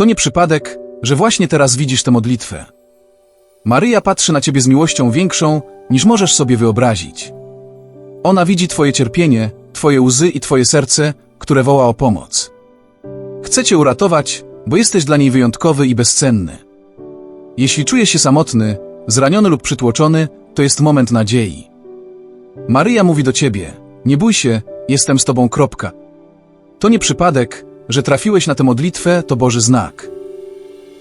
To nie przypadek, że właśnie teraz widzisz tę modlitwę. Maryja patrzy na ciebie z miłością większą, niż możesz sobie wyobrazić. Ona widzi twoje cierpienie, twoje łzy i twoje serce, które woła o pomoc. Chce cię uratować, bo jesteś dla niej wyjątkowy i bezcenny. Jeśli czujesz się samotny, zraniony lub przytłoczony, to jest moment nadziei. Maryja mówi do ciebie: Nie bój się, jestem z tobą. Kropka. To nie przypadek, że trafiłeś na tę modlitwę, to Boży znak.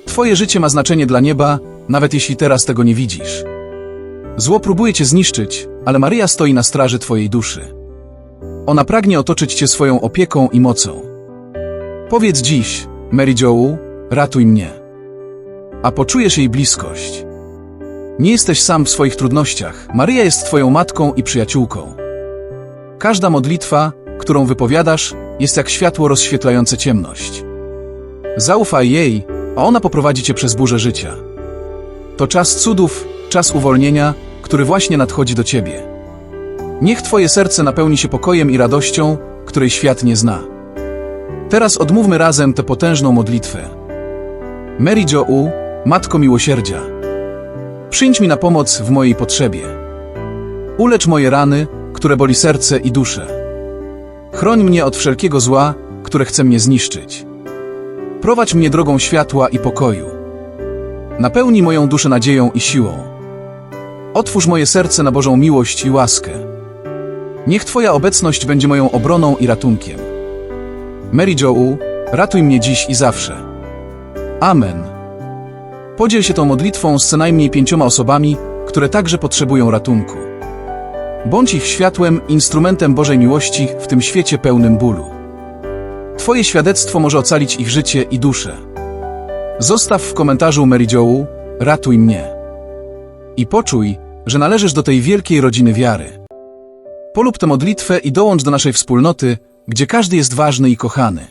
Twoje życie ma znaczenie dla nieba, nawet jeśli teraz tego nie widzisz. Zło próbuje cię zniszczyć, ale Maryja stoi na straży twojej duszy. Ona pragnie otoczyć cię swoją opieką i mocą. Powiedz dziś, Mary Joe, ratuj mnie. A poczujesz jej bliskość. Nie jesteś sam w swoich trudnościach. Maryja jest twoją matką i przyjaciółką. Każda modlitwa, którą wypowiadasz, jest jak światło rozświetlające ciemność. Zaufaj jej, a ona poprowadzi cię przez burzę życia. To czas cudów, czas uwolnienia, który właśnie nadchodzi do ciebie. Niech twoje serce napełni się pokojem i radością, której świat nie zna. Teraz odmówmy razem tę potężną modlitwę. Mary Joe, Matko Miłosierdzia, przyjdź mi na pomoc w mojej potrzebie. Ulecz moje rany, które boli serce i duszę. Chroń mnie od wszelkiego zła, które chce mnie zniszczyć. Prowadź mnie drogą światła i pokoju. Napełnij moją duszę nadzieją i siłą. Otwórz moje serce na Bożą miłość i łaskę. Niech Twoja obecność będzie moją obroną i ratunkiem. Mary Joe, ratuj mnie dziś i zawsze. Amen. Podziel się tą modlitwą z co najmniej pięcioma osobami, które także potrzebują ratunku. Bądź ich światłem, instrumentem Bożej miłości w tym świecie pełnym bólu. Twoje świadectwo może ocalić ich życie i duszę. Zostaw w komentarzu Joe, ratuj mnie. I poczuj, że należysz do tej wielkiej rodziny wiary. Polub tę modlitwę i dołącz do naszej wspólnoty, gdzie każdy jest ważny i kochany.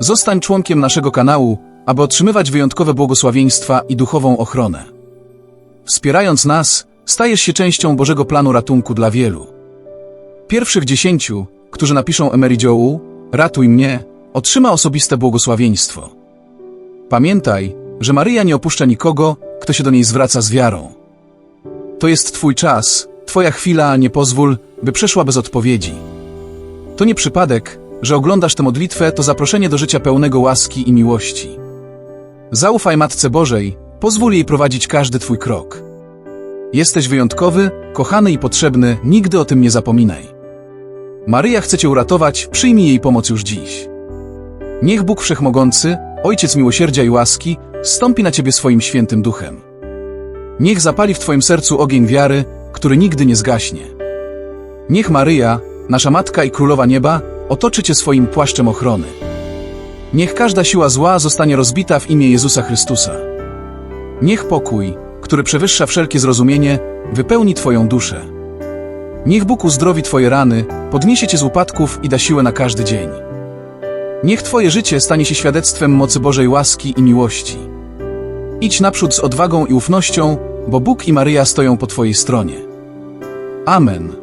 Zostań członkiem naszego kanału, aby otrzymywać wyjątkowe błogosławieństwa i duchową ochronę. Wspierając nas, stajesz się częścią Bożego planu ratunku dla wielu. Pierwszych dziesięciu, którzy napiszą Emery Joe, ratuj mnie, otrzyma osobiste błogosławieństwo. Pamiętaj, że Maryja nie opuszcza nikogo, kto się do niej zwraca z wiarą. To jest Twój czas, Twoja chwila, nie pozwól, by przeszła bez odpowiedzi. To nie przypadek, że oglądasz tę modlitwę, to zaproszenie do życia pełnego łaski i miłości. Zaufaj Matce Bożej, pozwól jej prowadzić każdy Twój krok. Jesteś wyjątkowy, kochany i potrzebny, nigdy o tym nie zapominaj. Maryja chce Cię uratować, przyjmij jej pomoc już dziś. Niech Bóg Wszechmogący, Ojciec miłosierdzia i łaski, stąpi na Ciebie swoim świętym duchem. Niech zapali w Twoim sercu ogień wiary, który nigdy nie zgaśnie. Niech Maryja, nasza Matka i Królowa Nieba, otoczy Cię swoim płaszczem ochrony. Niech każda siła zła zostanie rozbita w imię Jezusa Chrystusa. Niech pokój, który przewyższa wszelkie zrozumienie, wypełni Twoją duszę. Niech Bóg uzdrowi Twoje rany, podniesie Cię z upadków i da siłę na każdy dzień. Niech Twoje życie stanie się świadectwem mocy Bożej łaski i miłości. Idź naprzód z odwagą i ufnością, bo Bóg i Maryja stoją po Twojej stronie. Amen.